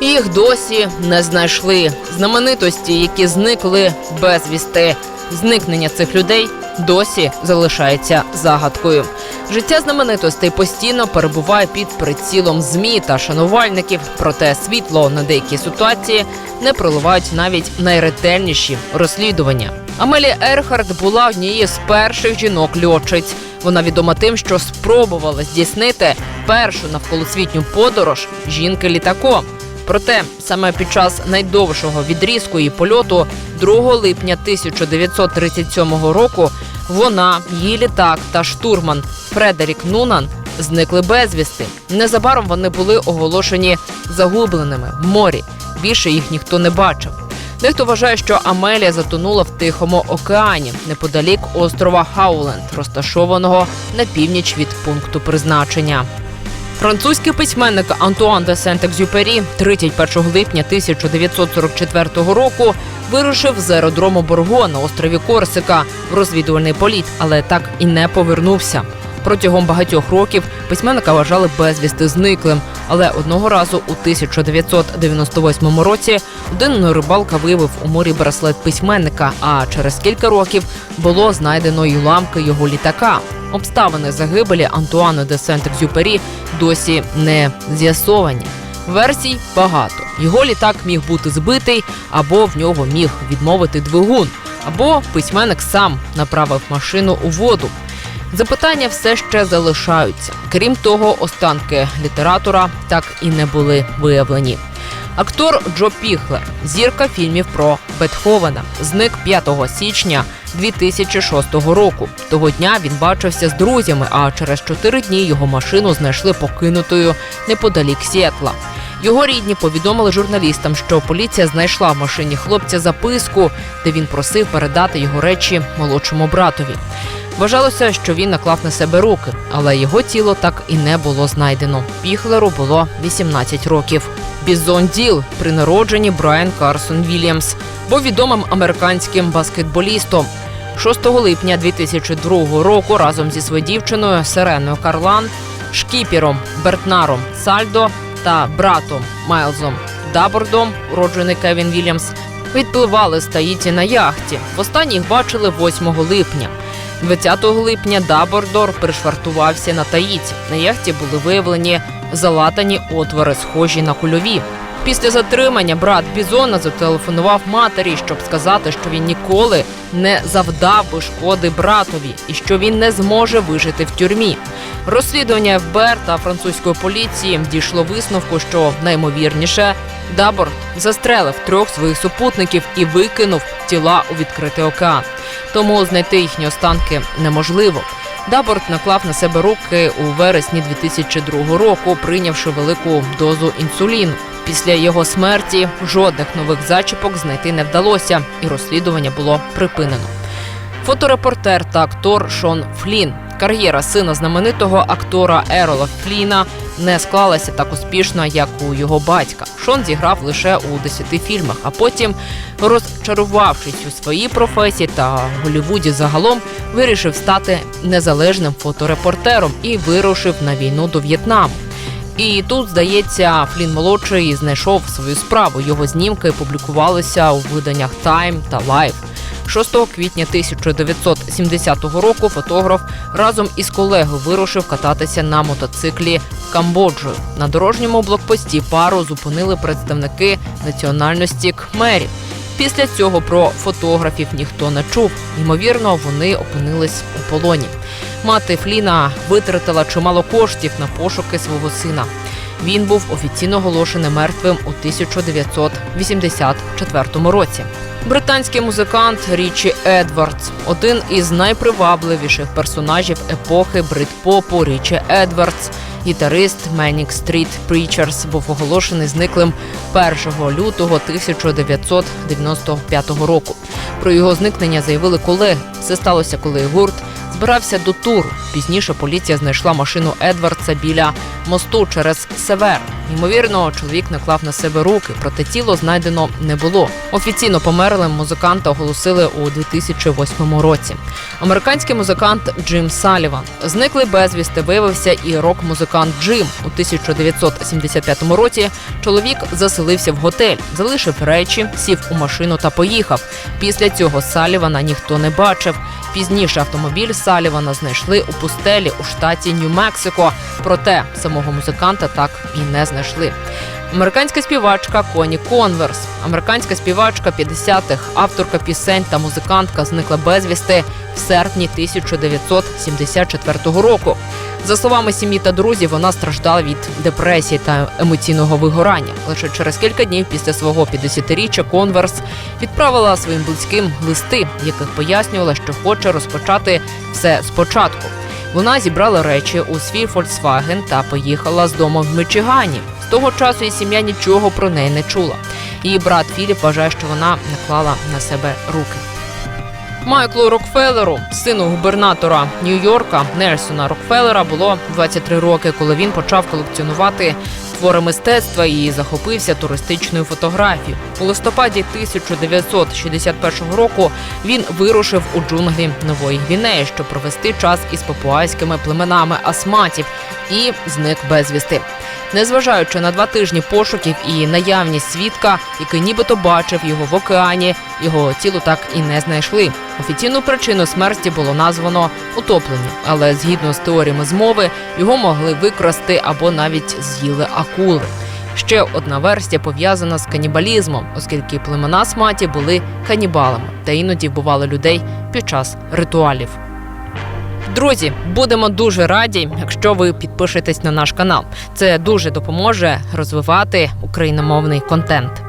Їх досі не знайшли. Знаменитості, які зникли безвісти. Зникнення цих людей досі залишається загадкою. Життя знаменитостей постійно перебуває під прицілом змі та шанувальників. Проте світло на деякі ситуації не проливають навіть найретельніші розслідування. Амелія Ерхард була однією з перших жінок льотчиць. Вона відома тим, що спробувала здійснити першу навколосвітню подорож жінки літаком. Проте саме під час найдовшого відрізку її польоту 2 липня 1937 року вона, її літак та штурман Фредерік Нунан зникли безвісти. Незабаром вони були оголошені загубленими в морі. Більше їх ніхто не бачив. Дехто вважає, що Амелія затонула в Тихому океані неподалік острова Хауленд, розташованого на північ від пункту призначення. Французький письменник Антуан де Сент-Екзюпері 31 липня 1944 року вирушив з аеродрому Борго на острові Корсика в розвідувальний політ, але так і не повернувся. Протягом багатьох років письменника вважали безвісти зниклим. Але одного разу у 1998 році один рибалка виявив у морі браслет письменника. А через кілька років було знайдено й уламки його літака. Обставини загибелі Антуана де Сент-Екзюпері досі не з'ясовані. Версій багато. Його літак міг бути збитий, або в нього міг відмовити двигун, або письменник сам направив машину у воду. Запитання все ще залишаються. Крім того, останки літератора так і не були виявлені. Актор Джо Піхлер, зірка фільмів про Бетховена, зник 5 січня 2006 року. Того дня він бачився з друзями, а через чотири дні його машину знайшли покинутою неподалік Сіетла. Його рідні повідомили журналістам, що поліція знайшла в машині хлопця записку, де він просив передати його речі молодшому братові. Вважалося, що він наклав на себе руки, але його тіло так і не було знайдено. Піхлеру було 18 років. Бізон Діл при народженні Брайан Карсон Вільямс був відомим американським баскетболістом. 6 липня 2002 року разом зі своєю дівчиною Сиреною Карлан, шкіпером Бертнаром Сальдо та братом Майлзом Дабордом, уроджений Кевін Вільямс, відпливали з Таїті на яхті. Востаннє їх бачили 8 липня. 20 липня Дабордор пришвартувався на Таїті. На яхті були виявлені залатані отвори, схожі на кульові. Після затримання брат Бізона зателефонував матері, щоб сказати, що він ніколи не завдав би шкоди братові і що він не зможе вижити в тюрмі. Розслідування ФБР та французької поліції дійшло висновку, що наймовірніше Даборд застрелив трьох своїх супутників і викинув тіла у відкритий океан. Тому знайти їхні останки неможливо. Даборт наклав на себе руки у вересні 2002 року, прийнявши велику дозу інсуліну. Після його смерті жодних нових зачіпок знайти не вдалося, і розслідування було припинено. Фоторепортер та актор Шон Флін. Кар'єра сина знаменитого актора Ерола Фліна не склалася так успішно, як у його батька. Шон зіграв лише у 10 фільмах, а потім, розчарувавшись у своїй професії та в Голлівуді загалом, вирішив стати незалежним фоторепортером і вирушив на війну до В'єтнаму. І тут, здається, Флін молодший знайшов свою справу. Його знімки публікувалися у виданнях Time та Life. 6 квітня 1970 року фотограф разом із колегою вирушив кататися на мотоциклі Камбоджою. На дорожньому блокпості пару зупинили представники національності Кхмерів. Після цього про фотографів ніхто не чув. Ймовірно, вони опинились у полоні. Мати Фліна витратила чимало коштів на пошуки свого сина. Він був офіційно оголошений мертвим у 1984 році. Британський музикант Річі Едвардс один із найпривабливіших персонажів епохи брит-попу Річі Едвардс. Гітарист Manic Street Preachers був оголошений зниклим 1 лютого 1995 року. Про його зникнення заявили колеги. Це сталося, коли гурт збирався до туру. Пізніше поліція знайшла машину Едвардса біля мосту через Север. Ймовірно, чоловік наклав на себе руки, проте тіло знайдено не було. Офіційно померлим музиканта оголосили у 2008 році. Американський музикант Джим Саліван зниклий безвісти виявився і рок-музикант Джим у 1975 році. Чоловік заселився в готель, залишив речі, сів у машину та поїхав. Після цього Салівана ніхто не бачив. Пізніше автомобіль Салівана знайшли у пустелі у штаті Нью-Мексико. Проте самого музиканта так і не знайшли. Американська співачка Коні Конверс, американська співачка 50-х, авторка пісень та музикантка зникла безвісти в серпні 1974 року. За словами сім'ї та друзів, вона страждала від депресії та емоційного вигорання. Лише через кілька днів після свого 50-річчя Конверс відправила своїм близьким листи, в яких пояснювала, що хоче розпочати все спочатку. Вона зібрала речі у свій Volkswagen та поїхала з дому в Мичигані. З того часу її сім'я нічого про неї не чула. Її брат Філіп вважає, що вона наклала на себе руки. Майклу Рокфеллеру, сину губернатора Нью-Йорка Нельсона Рокфеллера, було 23 роки, коли він почав колекціонувати твори мистецтва і захопився туристичною фотографією. У листопаді 1961 року він вирушив у джунглі Нової Гвінеї, щоб провести час із папуайськими племенами асматів і зник безвісти. Незважаючи на два тижні пошуків і наявність свідка, який нібито бачив його в океані, його тіло так і не знайшли. Офіційну причину смерті було названо утоплення, але згідно з теоріями змови його могли викрасти або навіть з'їли акули. Ще одна версія пов'язана з канібалізмом, оскільки племена сматі були канібалами та іноді вбивали людей під час ритуалів. Друзі, будемо дуже раді, якщо ви підпишетесь на наш канал. Це дуже допоможе розвивати україномовний контент.